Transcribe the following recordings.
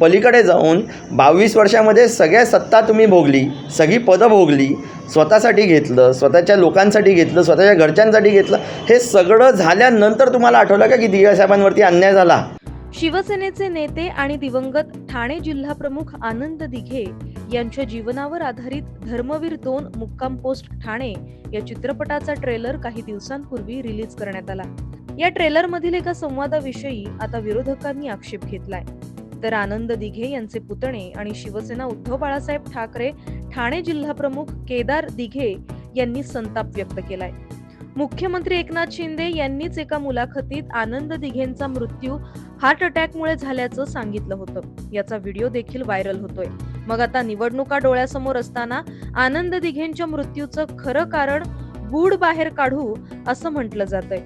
पलीकडे जाऊन बावीस वर्षामध्ये सगळ्या सत्ता तुम्ही भोगली सगळी पदं भोगली स्वतःसाठी घेतलं स्वतःच्या लोकांसाठी घेतलं स्वतःच्या घरच्यांसाठी घेतलं हे सगळं झाल्यानंतर तुम्हाला आठवलं का की दिग्या साहेबांवरती अन्याय झाला? शिवसेनेचे नेते आणि दिवंगत ठाणे जिल्हा प्रमुख आनंद दिघे यांच्या जीवनावर आधारित धर्मवीर दोन मुक्काम पोस्ट ठाणे या चित्रपटाचा ट्रेलर काही दिवसांपूर्वी रिलीज करण्यात आला. या ट्रेलर मधील एका संवादाविषयी आता विरोधकांनी आक्षेप घेतलाय. तर आनंद दिघे यांचे पुतणे आणि शिवसेना उद्धव बाळासाहेब ठाकरे ठाणे जिल्हा प्रमुख केदार दिघे यांनी संताप व्यक्त केलाय. मुख्यमंत्री एकनाथ शिंदे यांनीच एका मुलाखतीत आनंद दिघेंचा मृत्यू हार्ट अटॅकमुळे झाल्याचं सांगितलं होतं. याचा व्हिडिओ देखील व्हायरल होतोय. मग आता निवडणुका डोळ्यासमोर असताना आनंद दिघेंच्या मृत्यूचं खरं कारण गूढ बाहेर काढू असं म्हटलं जातंय.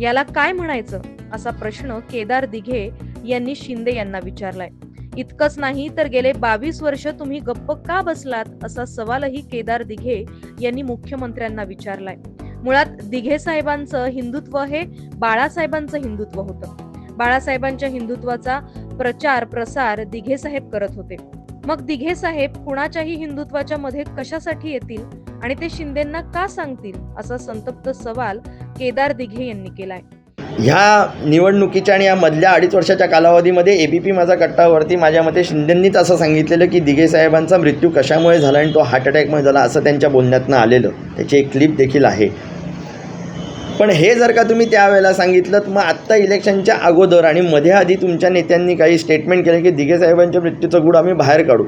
याला काय म्हणायचं? असा प्रश्न केदार दिघे यांनी शिंदे यांना विचारलाय. इतकंच नाही तर गेले बावीस वर्ष तुम्ही गप्प का बसलात? असा सवालही केदार दिघे यांनी मुख्यमंत्र्यांना विचारलाय. मुळात दिघे साहेबांचं हिंदुत्व हे बाळासाहेबांचं हिंदुत्व होतं. बाळासाहेबांच्या हिंदुत्वाचा प्रचार प्रसार दिघे साहेब करत होते. मग दिघे साहेब कुणाच्याही हिंदुत्वाच्या मध्ये कशासाठी येतील आणि ते शिंदेंना का सांगतील? असा संतप्त सवाल केदार दिघे यांनी केलाय. ह्या निवडणुकीच्या आणि या मधल्या अडीच वर्षाच्या कालावधीमध्ये ए बी पी माझा कट्टावरती माझ्या मते शिंदेंनीच असं सांगितलेलं की दिघे साहेबांचा मृत्यू कशामुळे झाला आणि तो हार्ट अटॅकमुळे झाला असं त्यांच्या बोलण्यातनं आलेलं. त्याची एक क्लिप देखील आहे. पण हे जर का तुम्ही त्यावेळेला सांगितलं तर मग आत्ता इलेक्शनच्या अगोदर आणि मध्ये आधी तुमच्या नेत्यांनी काही स्टेटमेंट केलं की दिघे साहेबांच्या मृत्यूचं गुड आम्ही बाहेर काढू.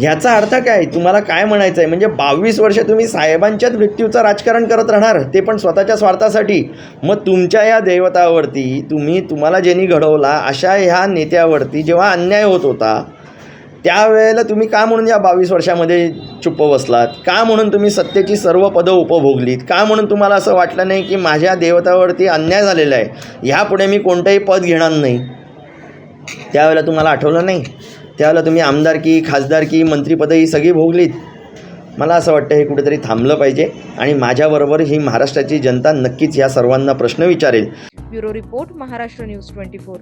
ह्याचा अर्थ काय? तुम्हाला काय म्हणायचं आहे म्हणजे बावीस वर्ष तुम्ही साहेबांच्याच मृत्यूचं राजकारण करत राहणार ते पण स्वतःच्या स्वार्थासाठी. मग तुमच्या या दैवतावरती तुम्ही तुम्हाला ज्यांनी घडवला अशा ह्या नेत्यावरती जेव्हा अन्याय होत होता त्यावेळेला तुम्ही का म्हणून या बावीस वर्षामध्ये चुप्प बसलात? का म्हणून तुम्ही सत्तेची सर्व पदं उपभोगलीत? का म्हणून तुम्हाला असं वाटलं नाही की माझ्या देवतावरती अन्याय झालेला आहे? ह्यापुढे मी कोणतंही पद घेणार नाही. त्यावेळेला तुम्हाला आठवलं नाही? त्यावेळेला तुम्ही आमदारकी खासदारकी मंत्रीपदं ही सगळी भोगलीत? मला असं वाटतं हे कुठेतरी थांबलं पाहिजे आणि माझ्याबरोबर ही महाराष्ट्राची जनता नक्कीच या सर्वांना प्रश्न विचारेल. Bureau report Maharashtra news twenty four.